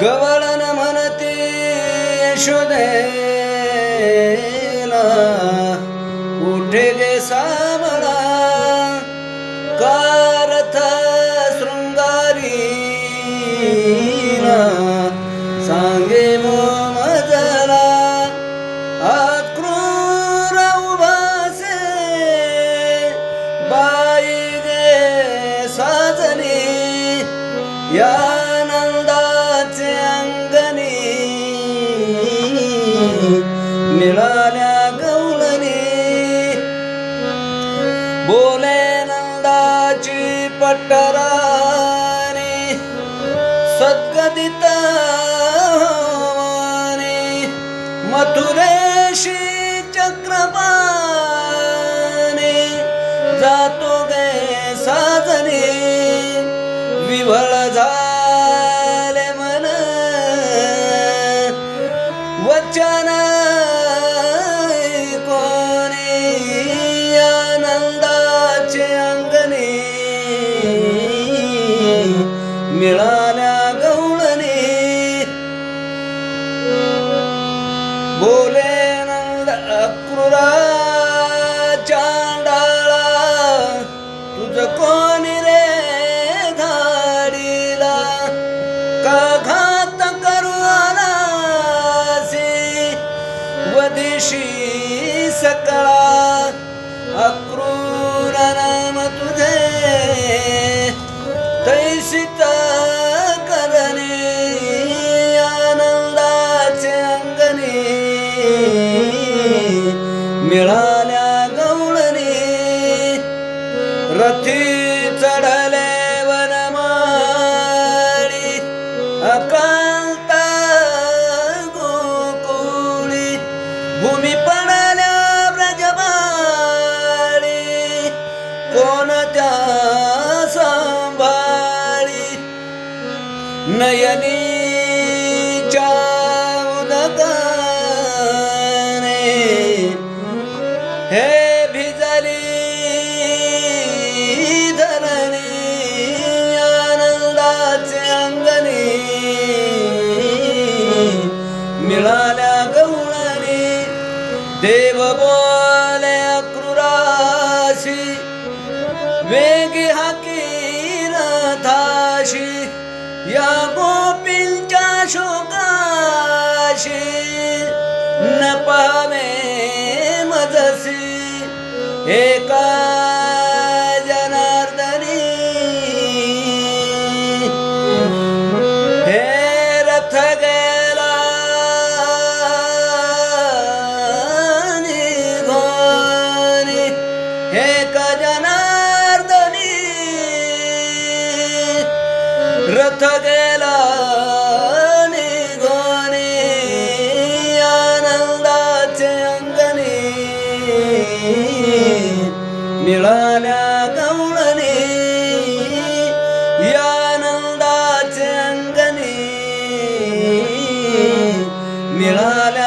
गवळण म्हणते यशोदेला. कुठे गे सावळा कारथ शृंगारी सांगे मो मजला अक्रूर उभासे. बाई गे साजनी या मिळाल्या गवळणी बोले नंदाची पटराणी सद्गदित मथुरेशी चक्रपाने जातो गे साजने. विवळ झाले मन. वचना उपदेशी सकळा अक्रूर नाम तुझे तैसित करणे आनंदाचे अंगने मिळा कोणत्या सांभाळी? नयनी या गोपींच्या शोकाशी न पावे मजसी. एका अर्थ गेला निघोने आनंदाचे अंगने मिळाल्या गौळने मिळाल्या